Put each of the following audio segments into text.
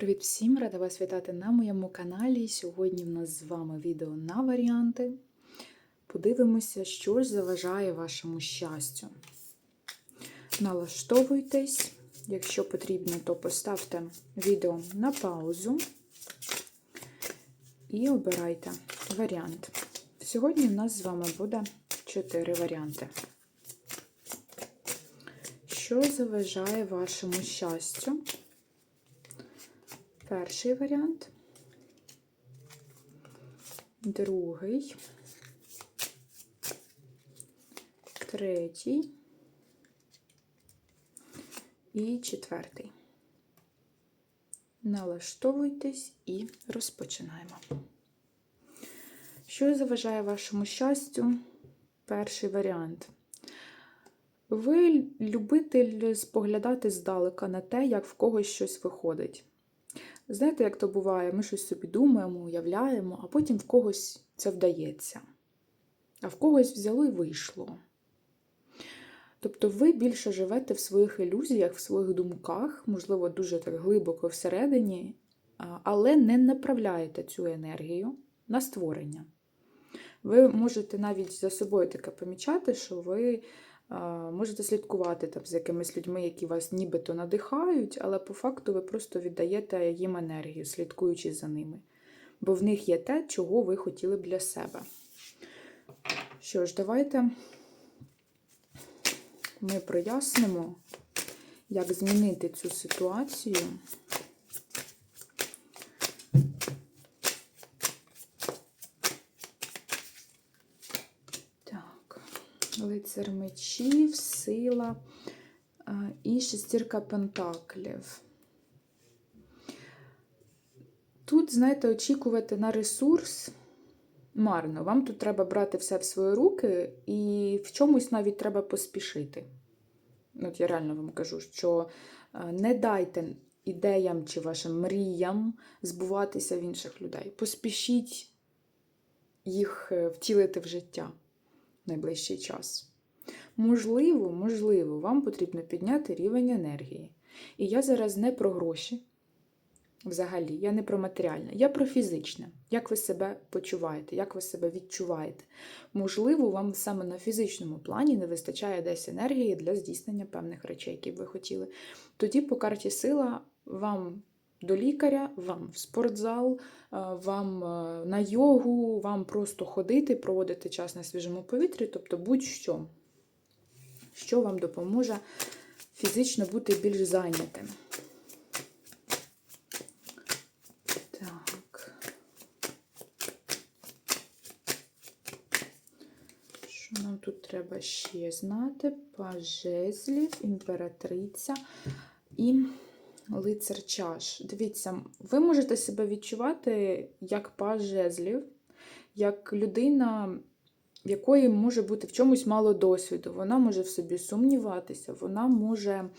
Привіт всім! Рада вас вітати на моєму каналі. Сьогодні в нас з вами відео на варіанти. Подивимося, що ж заважає вашому щастю. Налаштовуйтесь. Якщо потрібно, то поставте відео на паузу і обирайте варіант. Сьогодні в нас з вами буде 4 варіанти. Що заважає вашому щастю? Перший варіант, другий, третій і четвертий. Налаштовуйтесь і розпочинаємо. Що заважає вашому щастю? Перший варіант. Ви любитель споглядати здалека на те, як в когось щось виходить. Знаєте, як то буває, ми щось собі думаємо, уявляємо, а потім в когось це вдається. А в когось взяло і вийшло. Тобто ви більше живете в своїх ілюзіях, в своїх думках, можливо, дуже так глибоко всередині, але не направляєте цю енергію на створення. Ви можете навіть за собою таке помічати, що ви Можете слідкувати там, з якимись людьми, які вас нібито надихають, але по факту ви просто віддаєте їм енергію, слідкуючи за ними. Бо в них є те, чого ви хотіли б для себе. Що ж, давайте ми прояснимо, як змінити цю ситуацію. Лицар мечів, сила і шестірка пентаклів. Тут, знаєте, очікувати на ресурс марно. Вам тут треба брати все в свої руки, і в чомусь навіть треба поспішити. От я реально вам кажу, що не дайте ідеям чи вашим мріям збуватися в інших людей. Поспішіть їх е, втілити в життя найближчий час. Можливо, можливо, вам потрібно підняти рівень енергії. І я зараз не про гроші. Взагалі, я не про матеріальне, я про фізичне. Як ви себе почуваєте, як ви себе відчуваєте? Можливо, вам саме на фізичному плані не вистачає десь енергії для здійснення певних речей, які б ви хотіли. Тоді по карті сила вам до лікаря, вам в спортзал, е, вам е, на йогу, вам просто ходити, проводити час на свіжому повітрі, тобто будь-що, що вам допоможе фізично бути більш зайнятим. Так. Що нам тут треба ще знати? Пажезлів, імператриця і лицар чаш. Дивіться, ви можете себе відчувати як паж жезлів, як людина, в якої може бути в чомусь мало досвіду. Вона може в собі сумніватися, вона може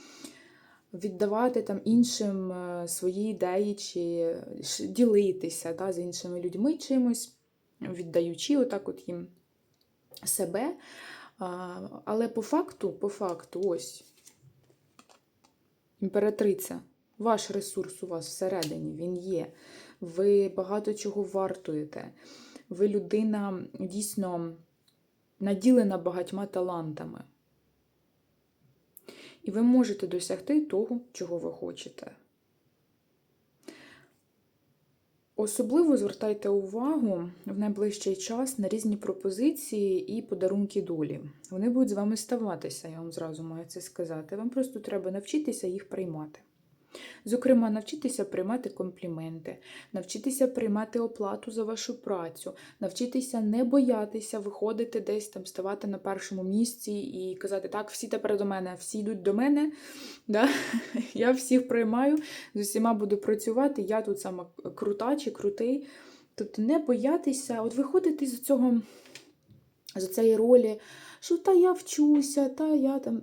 віддавати там іншим е, свої ідеї чи ділитися да, з іншими людьми чимось, віддаючи отак от їм себе. Але по факту, по факту, ось імператриця ваш ресурс у вас всередині, він є. Ви багато чого вартуєте. Ви людина дійсно наділена багатьма талантами. І ви можете досягти того, чого ви хочете. Особливо звертайте увагу в найближчий час на різні пропозиції і подарунки долі. Вони будуть з вами ставатися, я вам зразу маю це сказати. Вам просто треба навчитися їх приймати. Зокрема, навчитися приймати компліменти, навчитися приймати оплату за вашу працю, навчитися не боятися виходити десь там, ставати на першому місці і казати, так, всі тепер до мене, всі йдуть до мене, да? я всіх приймаю, з усіма буду працювати, я тут сама крута чи крутий. Тобто не боятися, от виходити з цього, з цієї ролі, що та я вчуся, та я там.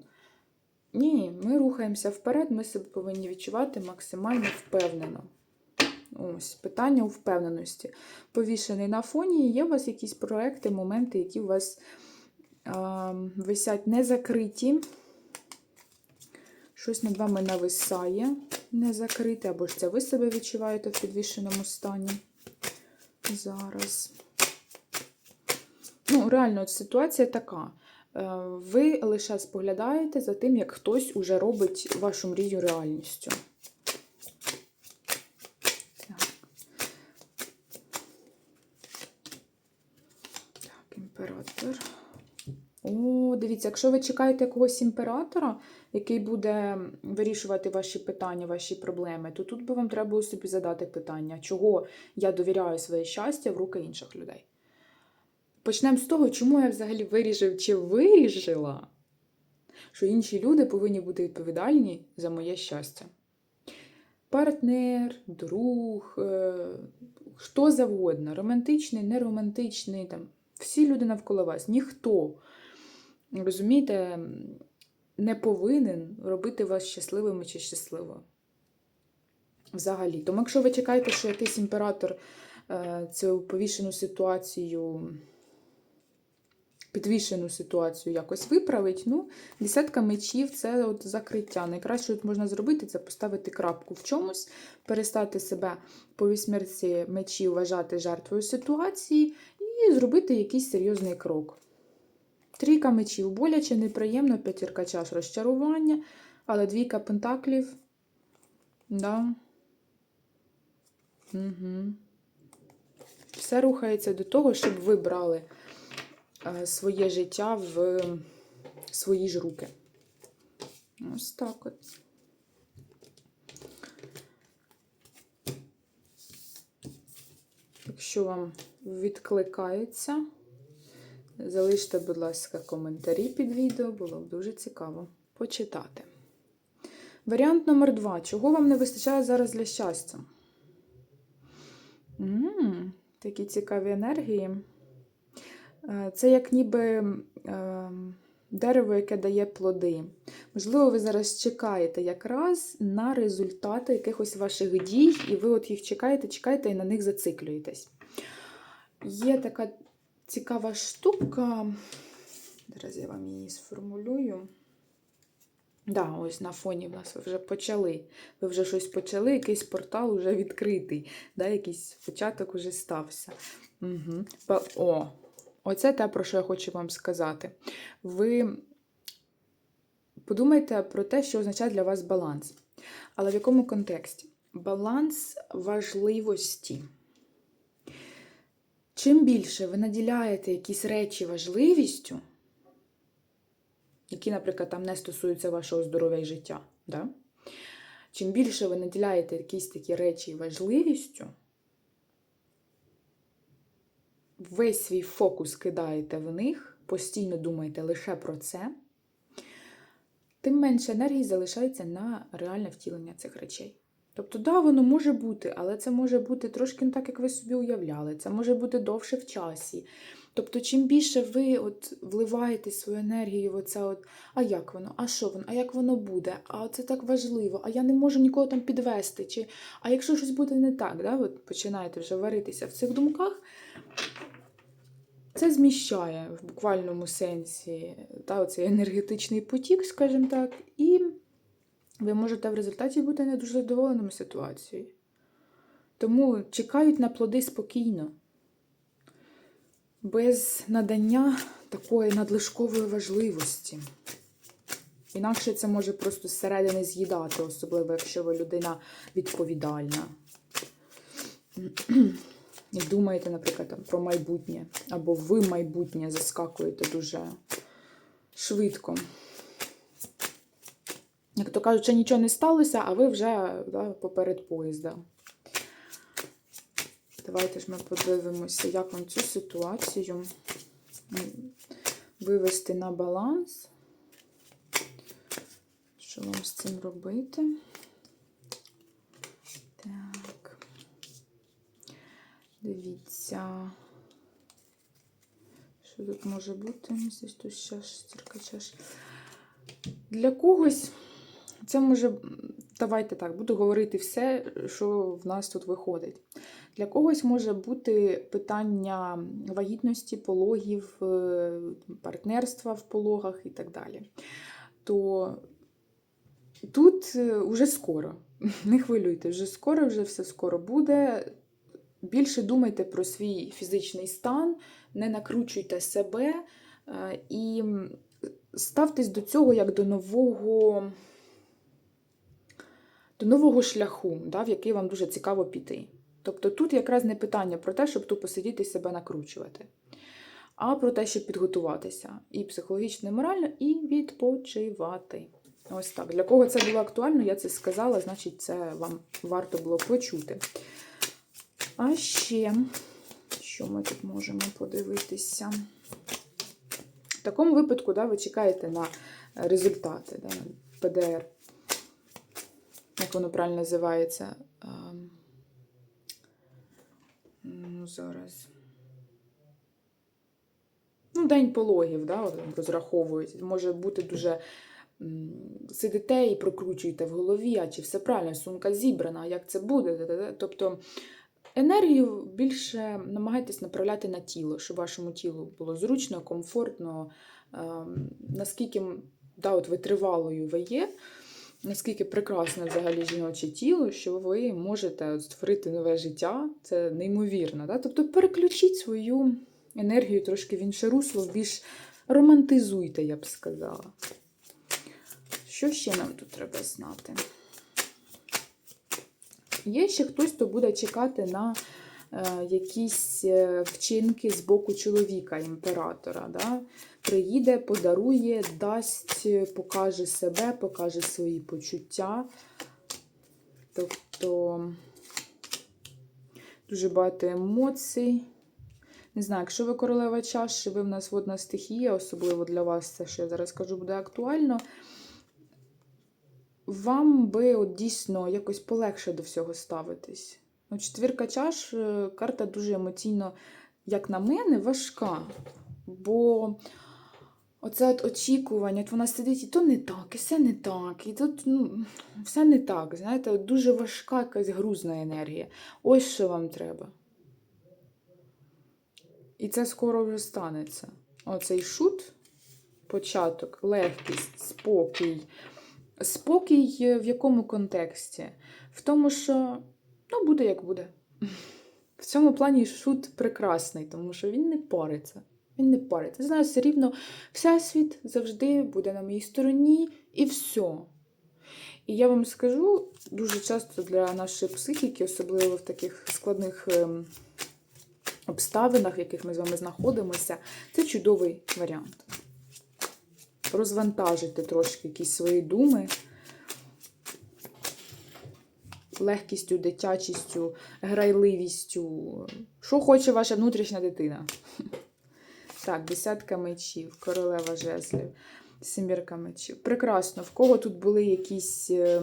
Ні, ми рухаємося вперед, ми себе повинні відчувати максимально впевнено. Ось, питання у впевненості. Повішений на фоні, є у вас якісь проекти, моменти, які у вас а, висять не закриті. Щось над вами нависає, не закрите, або ж це ви себе відчуваєте в підвішеному стані. Зараз. Ну, реально, ситуація така. Е, Ви лише споглядаєте за тим, як хтось уже робить вашу мрію реальністю. Так. Так, імператор. О, дивіться, якщо ви чекаєте якогось імператора, який буде вирішувати ваші питання, ваші проблеми, то тут би вам треба було собі задати питання, чого я довіряю своє щастя в руки інших людей. Почнемо з того, чому я взагалі вирішив чи вирішила, що інші люди повинні бути відповідальні за моє щастя. Партнер, друг, е, хто завгодно, романтичний, неромантичний, там, всі люди навколо вас, ніхто, розумієте, не повинен робити вас щасливими чи щасливою. Взагалі. Тому якщо ви чекаєте, що якийсь імператор е, цю повішену ситуацію, підвішену ситуацію якось виправить, ну, десятка мечів це от закриття. Найкраще, тут можна зробити, це поставити крапку в чомусь, перестати себе по вісьмерці мечів вважати жертвою ситуації і зробити якийсь серйозний крок. Трійка мечів боляче, неприємно, п'ятірка чаш розчарування, але двійка пентаклів. Да. Угу. Все рухається до того, щоб ви брали своє життя в свої ж руки. Ось так от. Якщо вам відкликається, залиште, будь ласка, коментарі під відео, було б дуже цікаво почитати. Варіант номер два. Чого вам не вистачає зараз для щастя? М, такі цікаві енергії. Е, Це як ніби е, дерево, яке дає плоди. Можливо, ви зараз чекаєте якраз на результати якихось ваших дій, і ви от їх чекаєте, чекаєте і на них зациклюєтесь. Є така цікава штука. Зараз я вам її сформулюю. Да, ось на фоні в нас ви вже почали. Ви вже щось почали, якийсь портал вже відкритий, да, якийсь початок уже стався. Угу. О, оце те, про що я хочу вам сказати. Ви подумайте про те, що означає для вас баланс. Але в якому контексті? Баланс важливості. Чим більше ви наділяєте якісь речі важливістю, які, наприклад, там не стосуються вашого здоров'я і життя, да? чим більше ви наділяєте якісь такі речі важливістю, весь свій фокус кидаєте в них, постійно думаєте лише про це, тим менше енергії залишається на реальне втілення цих речей. Тобто, да, воно може бути, але це може бути трошки не так, як ви собі уявляли. Це може бути довше в часі. Тобто, чим більше ви от вливаєте свою енергію, в оце от, а як воно, а що воно, а як воно буде, а це так важливо, а я не можу нікого там підвести. Чи, а якщо щось буде не так, да, от починаєте вже варитися в цих думках, це зміщає в буквальному сенсі та, оцей енергетичний потік, скажімо так, і ви можете в результаті бути не дуже задоволеними ситуацією. Тому чекають на плоди спокійно, без надання такої надлишкової важливості. Інакше це може просто зсередини з'їдати, особливо, якщо ви людина відповідальна. І думаєте, наприклад, там, про майбутнє, або ви майбутнє заскакуєте дуже швидко. Як то кажуть, ще нічого не сталося, а ви вже да, поперед поїзда. Давайте ж ми подивимося, як вам цю ситуацію вивести на баланс. Що вам з цим робити? Дивіться. Що тут може бути? Ось тут чаш, стірка чаш. Для когось це може. Давайте так, буду говорити все, що в нас тут виходить. Для когось може бути питання вагітності, пологів, партнерства в пологах і так далі. То тут е, уже скоро. Не хвилюйте, вже скоро, вже все скоро буде. Більше думайте про свій фізичний стан, не накручуйте себе е, і ставтесь до цього як до нового, до нового шляху, да, в який вам дуже цікаво піти. Тобто тут якраз не питання про те, щоб тупо сидіти і себе накручувати, а про те, щоб підготуватися і психологічно, і морально, і відпочивати. Ось так. Для кого це було актуально, я це сказала, значить, це вам варто було почути. А ще, що ми тут можемо подивитися? В такому випадку, да, ви чекаєте на результати, да, ПДР. Як воно правильно називається? Ну, зараз. Ну, день пологів, да, розраховують. Може бути дуже сидите і прокручуєте в голові, а чи все правильно, сумка зібрана, як це буде. Тобто енергію більше намагайтесь направляти на тіло, щоб вашому тілу було зручно, комфортно, ем, наскільки да, от витривалою ви є. Наскільки прекрасне взагалі жіноче тіло, що ви можете створити нове життя, це неймовірно. Да? Тобто переключіть свою енергію трошки в інше русло, більш романтизуйте, я б сказала. Що ще нам тут треба знати? Є ще хтось, хто буде чекати на е, якісь е, вчинки з боку чоловіка, імператора. Да? Приїде, подарує, дасть, покаже себе, покаже свої почуття. Тобто дуже багато емоцій. Не знаю, якщо ви королева чаш, ви в нас водна стихія, особливо для вас це, що я зараз кажу, буде актуально. Вам би от дійсно якось полегше до всього ставитись. Ну, четвірка чаш е, карта дуже емоційно, як на мене, важка. Бо оце от очікування, от вона сидить, і то не так, і все не так, і тут ну, все не так. Знаєте, дуже важка якась грузна енергія. Ось що вам треба. І це скоро вже станеться. Оцей шут, початок, легкість, спокій. Спокій в якому контексті? В тому, що ну, буде як буде. В цьому плані шут прекрасний, тому що він не париться. Він не париться. Знаю, все рівно всесвіт завжди буде на моїй стороні і все. І я вам скажу, дуже часто для нашої психіки, особливо в таких складних ем, обставинах, в яких ми з вами знаходимося, це чудовий варіант. Розвантажити трошки якісь свої думи легкістю, дитячістю, грайливістю. Що хоче ваша внутрішня дитина? Так, десятка мечів, королева жезлів, сімірка мечів. Прекрасно. В кого тут були якісь е,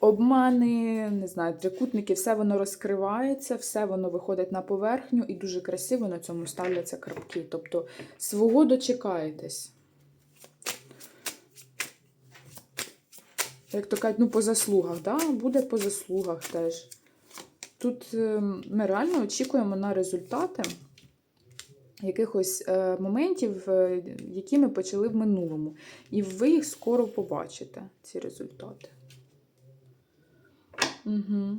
обмани, не знаю, трикутники, все воно розкривається, все воно виходить на поверхню і дуже красиво на цьому ставляться крапки. Тобто свого дочекаєтесь. Як то кажуть, ну, по заслугах, да? буде по заслугах теж. Тут е, ми реально очікуємо на результати якихось е, моментів, е, які ми почали в минулому. І ви їх скоро побачите, ці результати. Угу.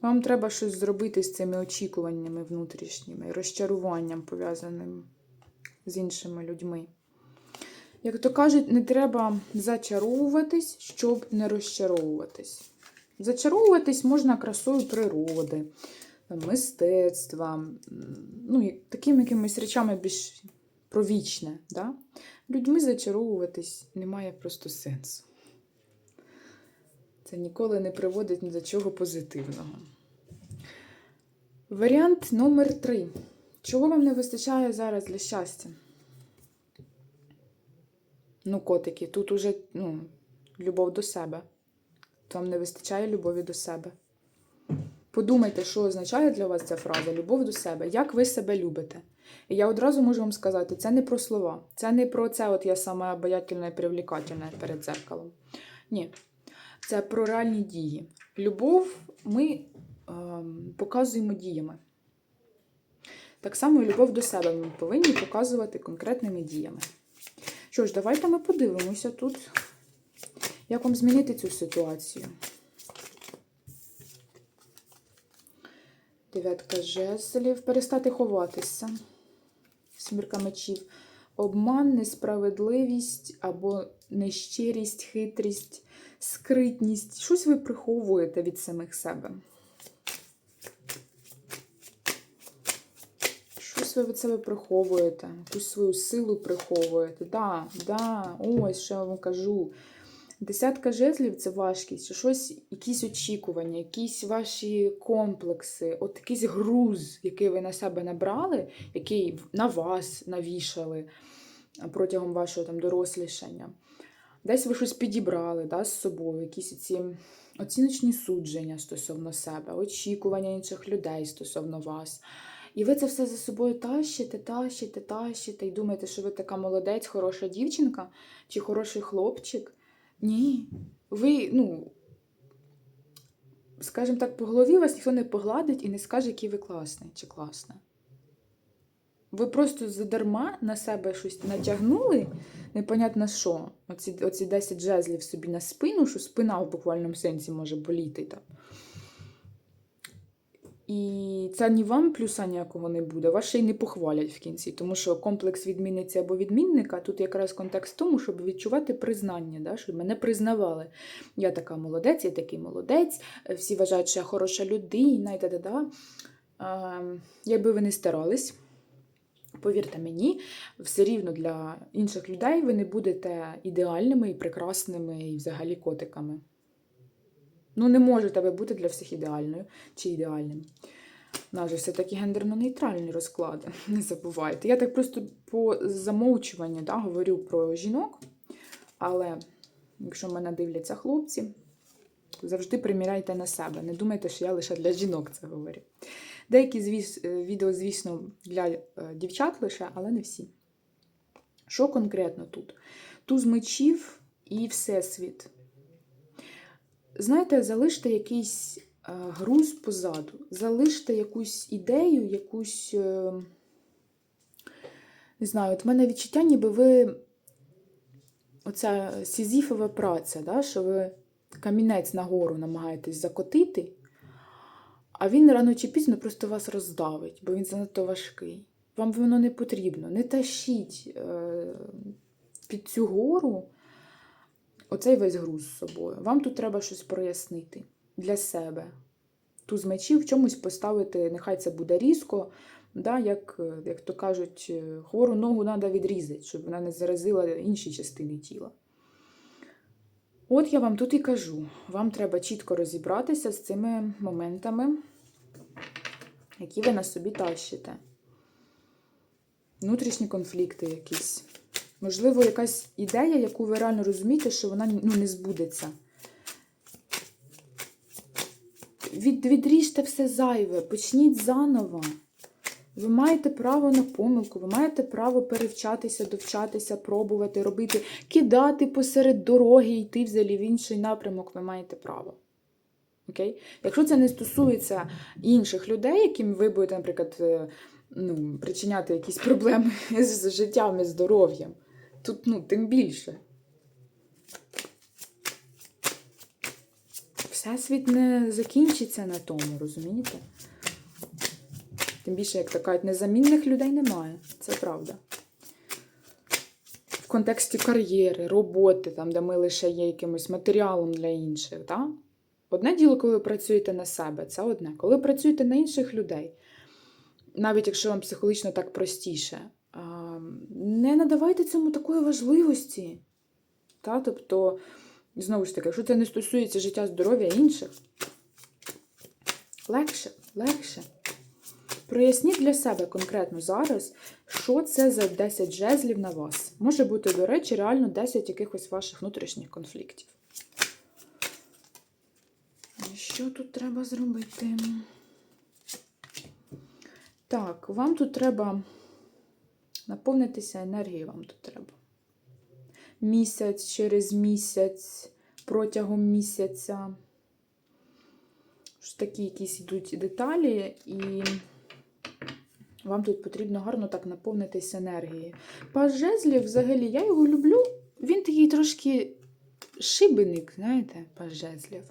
Вам треба щось зробити з цими очікуваннями внутрішніми, розчаруванням пов'язаним з іншими людьми. Як то кажуть, не треба зачаровуватись, щоб не розчаровуватись. Зачаровуватись можна красою природи, мистецтва, ну, такими якимись речами більш провічне. Да? Людьми зачаровуватись немає просто сенсу. Це ніколи не приводить ні до чого позитивного. Варіант номер три. Чого вам не вистачає зараз для щастя? Ну, котики, тут уже ну, любов до себе. Вам не вистачає любові до себе. Подумайте, що означає для вас ця фраза любов до себе. Як ви себе любите? І я одразу можу вам сказати, це не про слова. Це не про це, от я сама обаятельна і привлекательна перед зеркалом. Ні. Це про реальні дії. Любов ми е, показуємо діями. Так само і любов до себе ми повинні показувати конкретними діями. Що ж, давайте ми подивимося тут, як вам змінити цю ситуацію. Дев'ятка жезлів. Перестати ховатися. Смірка мечів. Обман, несправедливість або нещирість, хитрість, скритність. Щось ви приховуєте від самих себе. Щось ви від себе приховуєте, якусь свою силу приховуєте. Да, да, ось що я вам кажу. Десятка жезлів це важкість, чи щось, якісь очікування, якісь ваші комплекси, от якийсь груз, який ви на себе набрали, який на вас навішали протягом вашого там дорослішання. Десь ви щось підібрали да, з собою, якісь ці оціночні судження стосовно себе, очікування інших людей стосовно вас. І ви це все за собою тащите, тащите, тащите, і думаєте, що ви така молодець, хороша дівчинка чи хороший хлопчик. Ні. Ви, ну, скажімо так, по голові вас ніхто не погладить і не скаже, який ви класний чи класна. Ви просто задарма на себе щось натягнули, непонятно що. Оці, оці 10 жезлів собі на спину, що спина в буквальному сенсі може боліти там. І це ні вам плюса ніякого не буде, вас ще й не похвалять в кінці, тому що комплекс відмінниці або відмінника тут якраз контекст в тому, щоб відчувати признання, да, щоб мене признавали. Я така молодець, я такий молодець, всі вважають, що я хороша людина і та-да-да. Ем, Якби ви не старались, повірте мені, все рівно для інших людей ви не будете ідеальними і прекрасними, і взагалі котиками. Ну, не можете ви бути для всіх ідеальною чи ідеальним. У нас же все-таки гендерно-нейтральні розклади, не забувайте. Я так просто по замовчуванню да, говорю про жінок, але якщо мене дивляться хлопці, завжди приміряйте на себе. Не думайте, що я лише для жінок це говорю. Деякі звіс, е, відео, звісно, для е, дівчат лише, але не всі. Що конкретно тут? Туз мечів і Всесвіт. Знаєте, залиште якийсь е, груз позаду, залиште якусь ідею, якусь. е, Не знаю, от в мене відчуття, ніби ви. Оця сізіфова праця, да, що ви камінець нагору намагаєтесь закотити, а він рано чи пізно просто вас роздавить, бо він занадто важкий. Вам воно не потрібно. Не тащіть е, під цю гору оцей весь груз з собою. Вам тут треба щось прояснити для себе. Туз мечів в чомусь поставити, нехай це буде різко, да, як, як то кажуть, е, хвору ногу треба відрізати, щоб вона не заразила інші частини тіла. От я вам тут і кажу: вам треба чітко розібратися з цими моментами, які ви на собі тащите. Внутрішні конфлікти якісь. Можливо, якась ідея, яку ви реально розумієте, що вона ну, не збудеться. Від, відріжте все зайве, почніть заново. Ви маєте право на помилку, ви маєте право перевчатися, довчатися, пробувати, робити, кидати посеред дороги, йти взагалі в інший напрямок, ви маєте право. Окей? Якщо це не стосується інших людей, яким ви будете, наприклад, е, ну, причиняти якісь проблеми з життям і здоров'ям, тут ну, тим більше. Всесвіт не закінчиться на тому, розумієте? Тим більше, як то кажуть, незамінних людей немає. Це правда. В контексті кар'єри, роботи, там, де ми лише є якимось матеріалом для інших. Так? Одне діло, коли ви працюєте на себе, це одне. Коли працюєте на інших людей, навіть якщо вам психологічно так простіше, не надавайте цьому такої важливості. Та? Тобто, знову ж таки, якщо це не стосується життя здоров'я інших, легше, легше. Проясніть для себе конкретно зараз, що це за 10 жезлів на вас. Може бути, до речі, реально 10 якихось ваших внутрішніх конфліктів. Що тут треба зробити? Так, вам тут треба наповнитися енергією, вам тут треба. Місяць через місяць, протягом місяця. Ж такі якісь йдуть деталі, і Вам тут потрібно гарно так наповнитись енергією. Паж жезлів, взагалі, я його люблю. Він такий трошки шибеник, знаєте, паж жезлів.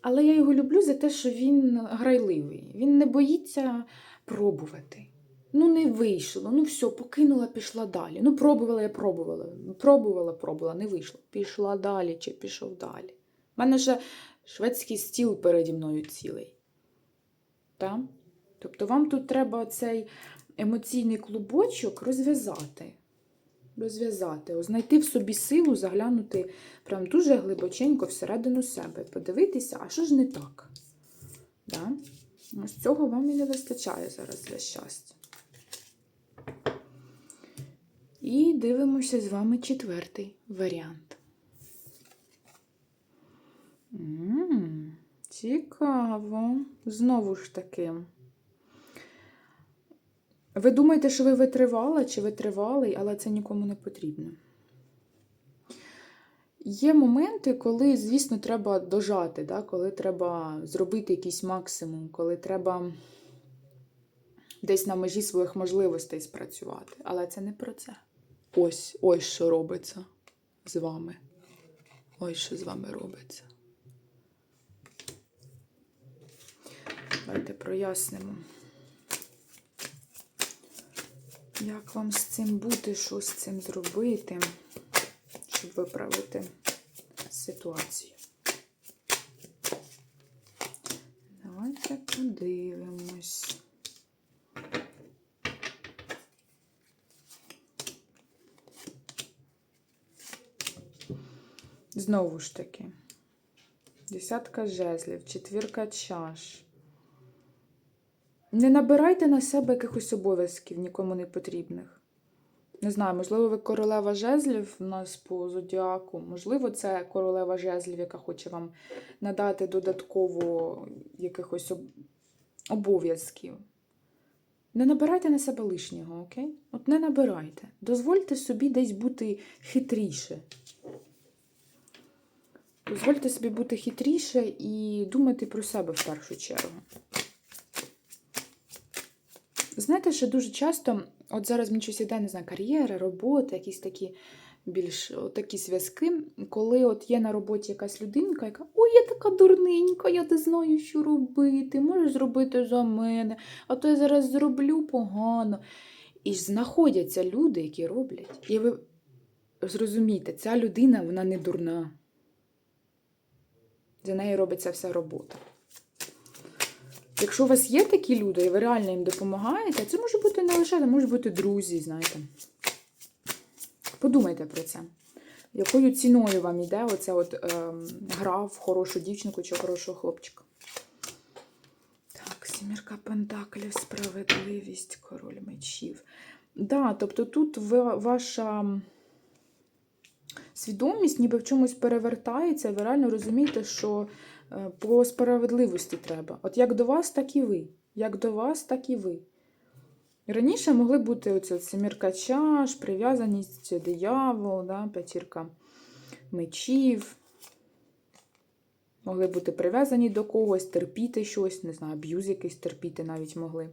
Але я його люблю за те, що він грайливий. Він не боїться пробувати. Ну, не вийшло. Ну, все, покинула, пішла далі. Ну, пробувала, я пробувала. Пробувала, пробувала, не вийшло. Пішла далі чи пішов далі. У мене ще шведський стіл переді мною цілий. Так? Тобто вам тут треба цей емоційний клубочок розв'язати. Розв'язати, знайти в собі силу, заглянути прям дуже глибоченько всередину себе, подивитися, а що ж не так? Да? Ось цього вам і не вистачає зараз для щастя. І дивимося з вами четвертий варіант. М, Цікаво. Знову ж таки. Ви думаєте, що ви витривала чи витривалий, але це нікому не потрібно. Є моменти, коли, звісно, треба дожати, да? коли треба зробити якийсь максимум, коли треба десь на межі своїх можливостей спрацювати. Але це не про це. Ось, ось що робиться з вами. Ось що з вами робиться. Давайте прояснимо. Як вам з цим бути, що з цим зробити, щоб виправити ситуацію? Давайте подивимось. Знову ж таки, десятка жезлів, четвірка чаш. Не набирайте на себе якихось обов'язків нікому не потрібних. Не знаю, можливо, ви королева жезлів у нас по зодіаку. Можливо, це королева жезлів, яка хоче вам надати додатково якихось об- обов'язків. Не набирайте на себе лишнього, окей? От не набирайте. Дозвольте собі десь бути хитріше. Дозвольте собі бути хитріше і думати про себе в першу чергу. Знаєте, що дуже часто, от зараз мені щось іде, не знаю, кар'єра, робота, якісь такі більш такі зв'язки, коли от є на роботі якась людинка, яка ой, я така дурненька, я не знаю, що робити, можеш зробити за мене, а то я зараз зроблю погано. І знаходяться люди, які роблять. І ви зрозумієте, ця людина вона не дурна. За нею робиться вся робота. Якщо у вас є такі люди, і ви реально їм допомагаєте, це може бути не лише, це можуть бути друзі, знаєте. Подумайте про це. Якою ціною вам йде оця от ем, гра в хорошу дівчинку чи хорошого хлопчика? Так, сімірка пентаклів, справедливість, король мечів. Да, тобто тут ваша свідомість ніби в чомусь перевертається, і ви реально розумієте, що е, по справедливості треба. От як до вас, так і ви. Як до вас, так і ви. Раніше могли бути оця семірка чаш, прив'язаність, диявол, да, п'ятірка мечів. Могли бути прив'язані до когось, терпіти щось, не знаю, аб'юз якийсь терпіти навіть могли.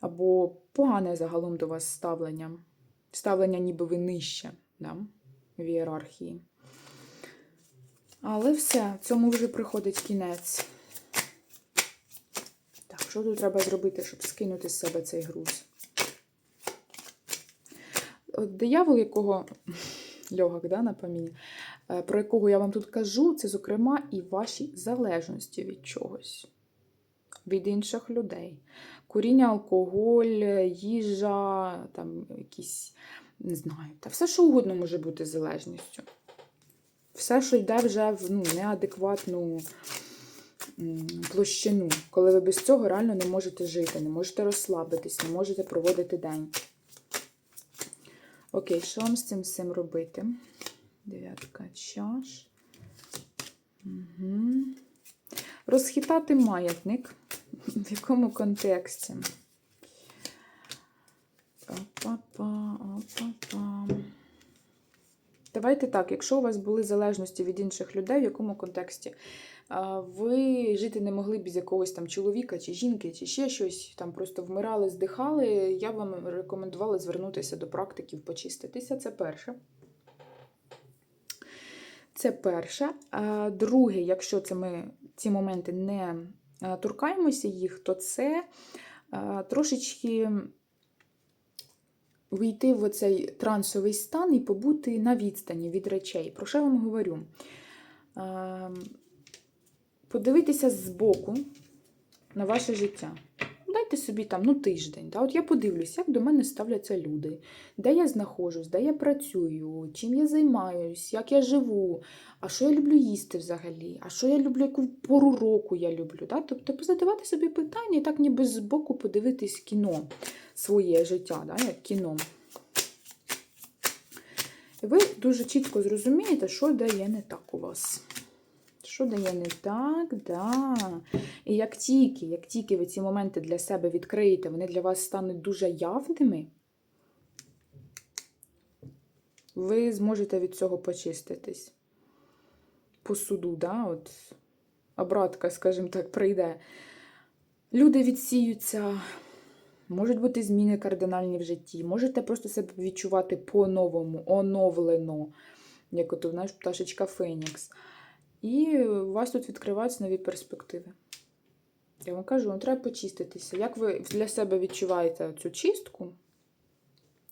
Або погане загалом до вас ставлення. Ставлення ніби ви нижче да, в ієрархії. Але все, цьому вже приходить кінець. Так, що тут треба зробити, щоб скинути з себе цей груз? От диявол, якого льогак, да, на поміні, е, про якого я вам тут кажу, це, зокрема, і ваші залежності від чогось, від інших людей. Куріння, алкоголь, їжа, там якісь, не знаю, та все, що угодно може бути залежністю. Все, що йде вже в ну, неадекватну площину, коли ви без цього реально не можете жити, не можете розслабитись, не можете проводити день. Окей, що вам з цим всім робити? Дев'ятка чаш. Угу. Розхитати маятник. В якому контексті? Опа-па, опа-па. Давайте так, якщо у вас були залежності від інших людей, в якому контексті ви жити не могли без якогось там чоловіка чи жінки, чи ще щось, там просто вмирали, здихали, я вам рекомендувала звернутися до практиків, почиститися. Це перше. Це перше. Друге, якщо це ми ці моменти не торкаємося їх, то це трошечки війти в оцей трансовий стан і побути на відстані від речей. Про що я вам говорю? Подивитися збоку на ваше життя. Дайте собі там ну, тиждень. Да? От я подивлюсь, як до мене ставляться люди, де я знаходжусь, де я працюю, чим я займаюсь, як я живу, а що я люблю їсти взагалі, а що я люблю, яку пору року я люблю. Да? Тобто позадавати собі питання і так ніби збоку подивитись кіно, своє життя, да? як кіно. І ви дуже чітко зрозумієте, що дає не так у вас. Що дає не так, да. І як тільки, як тільки ви ці моменти для себе відкриєте, вони для вас стануть дуже явними, ви зможете від цього почиститись. По суду, да, от обратка, скажімо так, прийде. Люди відсіються, можуть бути зміни кардинальні в житті, можете просто себе відчувати по-новому, оновлено, як от знаєш, пташечка Фенікс. І у вас тут відкриваються нові перспективи. Я вам кажу, вам треба почиститися. Як ви для себе відчуваєте цю чистку?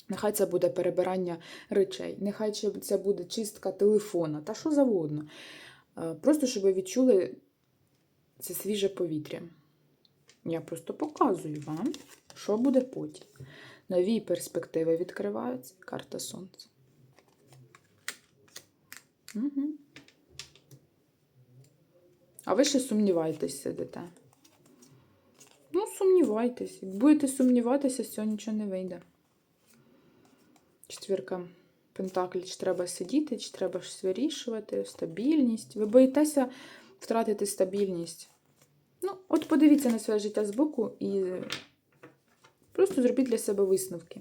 Нехай це буде перебирання речей, нехай це буде чистка телефона, та що завгодно. Просто щоб ви відчули це свіже повітря. Я просто показую вам, що буде потім. Нові перспективи відкриваються. Карта Сонця. Угу. А ви ще сумніваєтесь, сидите. Ну, сумнівайтесь. Як будете сумніватися, з цього нічого не вийде. Четвірка Пентаклі, чи треба сидіти, чи треба щось вирішувати, стабільність. Ви боїтеся втратити стабільність. Ну, от подивіться на своє життя збоку і просто зробіть для себе висновки.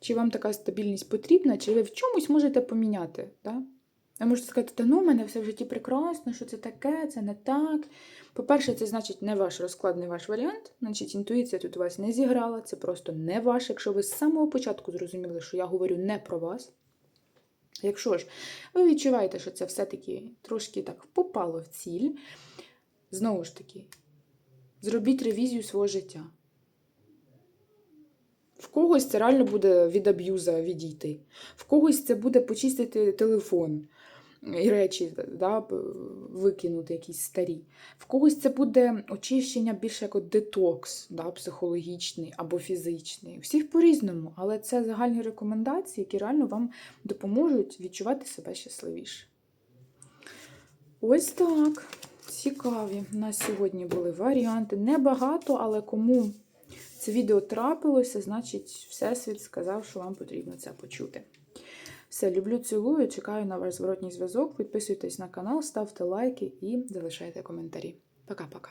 Чи вам така стабільність потрібна, чи ви в чомусь можете поміняти. Да? Ви можете сказати, та ну, у мене все в житті прекрасно, що це таке, це не так. По-перше, це значить не ваш розклад, не ваш варіант. Значить, інтуїція тут у вас не зіграла, це просто не ваш. Якщо ви з самого початку зрозуміли, що я говорю не про вас. Якщо ж ви відчуваєте, що це все-таки трошки так попало в ціль, знову ж таки, зробіть ревізію свого життя. В когось це реально буде від аб'юза відійти, в когось це буде почистити телефон і речі да, викинути якісь старі. В когось це буде очищення більше як от детокс, да, психологічний або фізичний. Всіх по-різному, але це загальні рекомендації, які реально вам допоможуть відчувати себе щасливіше. Ось так. Цікаві. У нас сьогодні були варіанти. Небагато, але кому це відео трапилося, значить, Всесвіт сказав, що вам потрібно це почути. Все, люблю, цілую, чекаю на ваш зворотній зв'язок. Підписуйтесь на канал, ставте лайки і залишайте коментарі. Пока-пока.